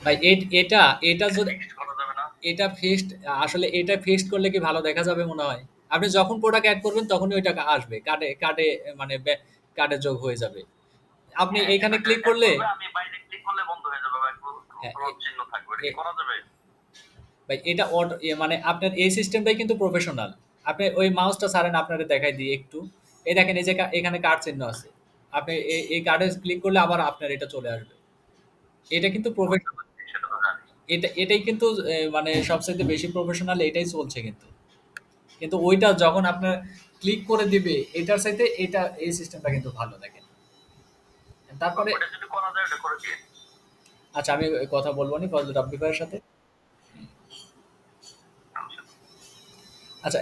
ভাই এটা এটা যদি এটা ফিক্সড আসলে এটা ফিক্সড করলে কি ভালো দেখা যাবে মনে হয়? আপনি যখন প্রোডাক্ট এড করবেন তখনই ওই টাকা আসবে। কার্ডে কার্ডে মানে কার্ডে যোগ হয়ে যাবে। আপনি হ্যাঁ, এইখানে এটা ক্লিক করলে আমি বাইরে ক্লিক করলে বন্ধ হয়ে যাবে হ্যাঁ, ক্রস এ- চিহ্ন থাকবে কি করা যাবে ভাই এটা মানে আপনার এই সিস্টেমটাই কিন্তু প্রফেশনাল। আপনি ওই মাউসটা ছাড়েন আপনারে দেখাই দিই একটু। এই দেখেন এই যে এখানে কার্ড চিহ্ন আছে। আপনি এই কার্ডে ক্লিক করলে আবার আপনার এটা চলে আসবে। এটা কিন্তু প্রফেশনাল জানি এটা এটাই কিন্তু মানে সবচাইতে বেশি প্রফেশনাল এটাই চলছে কিন্তু। কিন্তু ওইটা যখন আপনার ক্লিক করে দিবে এটার চাইতে এটা এই সিস্টেমটা কিন্তু ভালো দেখেন। তারপরে আচ্ছা আমি কথা বলব নি ফজল রাব্বি ভাইয়ের সাথে। আচ্ছা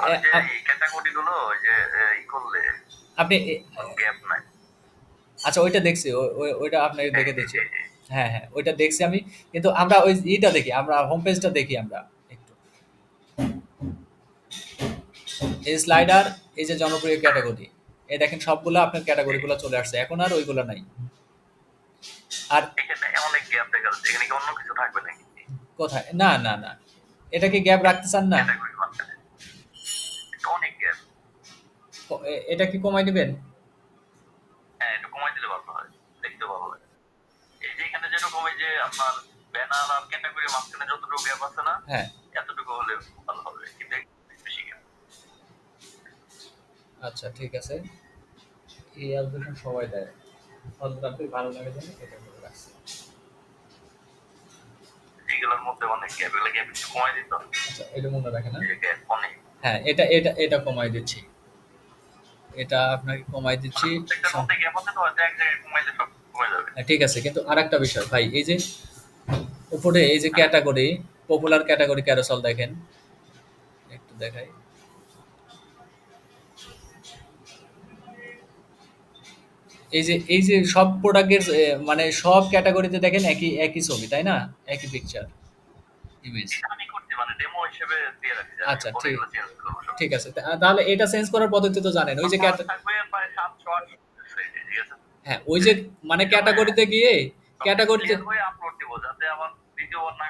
ক্যাটাগরি গুলো যে ই করলে আপনি গ্যাপ নাই আচ্ছা ওইটা দেখছি ওই- ওইটা আপনাকে দেখে দিচ্ছি হ্যাঁ হ্যাঁ ওইটা দেখছি আমি। কিন্তু আমরা ওই ইটা দেখি আমরা হোম পেজটা দেখি আমরা একটু। এই স্লাইডার এই যে জনপ্রিয় ক্যাটাগরি এই দেখেন সবগুলো আপনার ক্যাটাগরিগুলো চলে আসছে এখন আর ওইগুলো নাই। আর এখানে অনেক গ্যাপ দেখা যাচ্ছে এখানে কি অন্য কিছু থাকবে নাকি? কোথায়? না না না। এটা কি গ্যাপ রাখতে চান? না। অনেক গ্যাপ এটা কি কমাই দিবেন হ্যাঁ একটু কমাই দিলে ভালো হয় দেখতে ভালো লাগে এই যে এখানে যেরকম এই যে আপনার ব্যানার আর ক্যাটাগরি মাঝখানে যতটুকু গ্যাপ আছে না হ্যাঁ। এতটুকু হলে ভালো হবে কিন্তু বেশি গ্যাপ আচ্ছা ঠিক আছে। এই সবাই দেয়। ভালো লাগে জন্য এটা করে রাখছি। এগুলোর মধ্যে অনেক গ্যাপ এগুলো গ্যাপ একটু কমাই দিত আচ্ছা এটা মনে রাখেন অনেক। হ্যাঁ এটা এটা এটা কমাই দিচ্ছি। এটা আপনাকে কমাই দিচ্ছি। হ্যাঁ, ঠিক আছে কিন্তু আরেকটা বিষয় ভাই এই যে উপরে এই যে ক্যাটাগরি পপুলার ক্যাটাগরি ক্যারোসল দেখেন। একটু দেখাই। এই যে এই যে সব প্রোডাক্টের মানে সব ক্যাটাগরিতে দেখেন একই একই ছবি তাই না? একই পিকচার ইমেজ আচ্ছা, ঠিক। ঠিক আছে। তাহলে এটা চেঞ্জ করার পদ্ধতি তো জানেন। ওই যে হ্যাঁ ওই যে মানে ক্যাটাগরিতে গিয়ে ক্যাটাগরিতে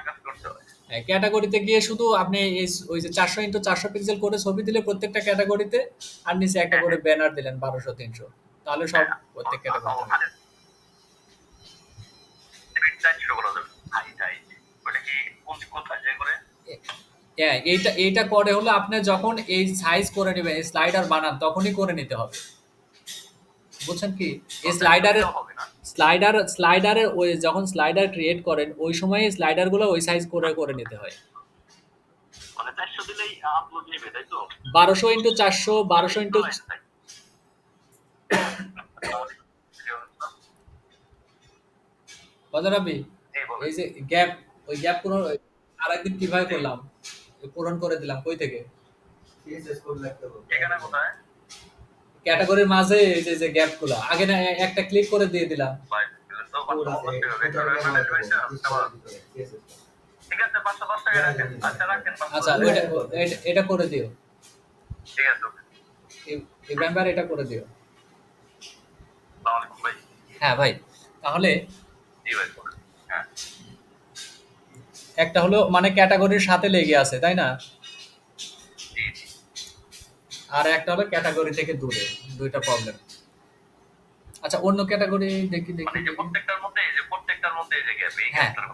কাজ করতে হয় হ্যাঁ, ক্যাটাগরিতে গিয়ে শুধু আপনি ওই যে চারশো ইন্টু চারশো পিক্সেল করে ছবি দিলে প্রত্যেকটা ক্যাটাগরিতে আর নিচে একটা করে ব্যানার দিলেন বারোশো তিনশো। তাহলে সব প্রত্যেক ক্যাটাগরি চারশো করা যাবে হাই হাই ওটা কি কোন কোথায় যে করে? হ্যাঁ এইটা এইটা করে হলো আপনি যখন এই সাইজ করে নেবেন এই স্লাইডার বানান তখনই করে নিতে হবে। বুঝছেন কি? এই স্লাইডারের হবে না। স্লাইডার স্লাইডারের ওই যখন স্লাইডার ক্রিয়েট করেন ওই সময় স্লাইডারগুলো ওই সাইজ করে করে নিতে হয়। মানে চারশো দিলেই আপলোড নেবে তাই তো? বারোশো ইন্টু চারশো বারোশো ইন্টু কতরাবি এই যে গ্যাপ ওই গ্যাপ পূরণ আরেকদিন কীভাবে করলাম? পূরণ করে দিলাম কই থেকে? এখানে কোথায়? ক্যাটাগরির মাঝে এই যে যে গ্যাপগুলো আগে না একটা ক্লিক করে দিয়ে দিলাম। আচ্ছা। এটা- করে দিও। ইব্রাহিম এটা করে দিও। হ্যাঁ ভাই, তাহলে একটা হলো মানে ক্যাটাগরির সাথে লেগে আছে, তাই না? আর একটা হলো ক্যাটাগরি থেকে দূরে দুইটা প্রবলেম আচ্ছা অন্য ক্যাটাগরি দেখি দেখি। মানে যে প্রত্যেকটার মধ্যে এই যে প্রত্যেকটার মধ্যে এই যে গ্যাপ এই হ্যাঁ গ্যাপটার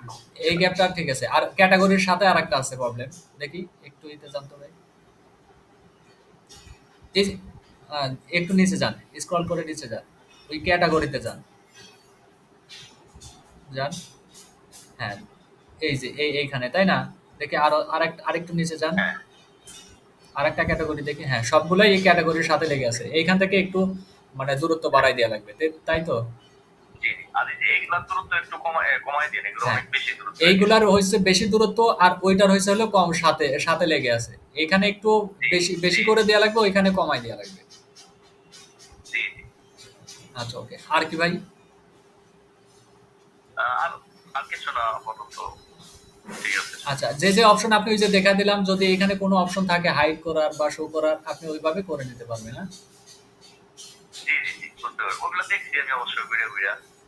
এই গ্যাপটা ঠিক আছে। আর ক্যাটাগরির সাথে আর একটা আছে প্রবলেম দেখি একটু এতে জানতে ভাই। এই একটু নিচে যান স্ক্রল করে নিচে যান। ওই ক্যাটাগরিতে যান। যান। হ্যাঁ এই যে এই এইখানে তাই না? দেখি আরও আরেক আরেকটু নিচে যান। আরেকটা ক্যাটাগরি দেখি। হ্যাঁ সবগুলাই এই ক্যাটাগরির সাথে লেগে আছে। এইখান থেকে একটু মানে দূরত্ব বাড়াই দেওয়া লাগবে। তাই তো? এইগুলার দূরত্ব একটু কমায় কমায় দিন এগুলো হ্যাঁ। বেশি দূরত্ব। এইগুলার হচ্ছে বেশি দূরত্ব আর ওইটার হচ্ছে হলো কম সাথে সাথে লেগে আছে। এখানে একটু বেশি বেশি করে দেওয়া লাগবে ওইখানে কমাই দেওয়া লাগবে। আচ্ছা ওকে। আর কি ভাই? আর আর কিছু না আপাতত। আচ্ছা যে যে অপশন আপনি ওই যে দেখা দিলাম যদি এখানে কোনো অপশন থাকে হাইড করার বা শো করার আপনি ওইভাবে করে নিতে পারবেন হ্যাঁ? জি জি জি বুঝতে পারব। ওগুলো দেখছি আমি অবশ্যই ঘুরে ঘুরে।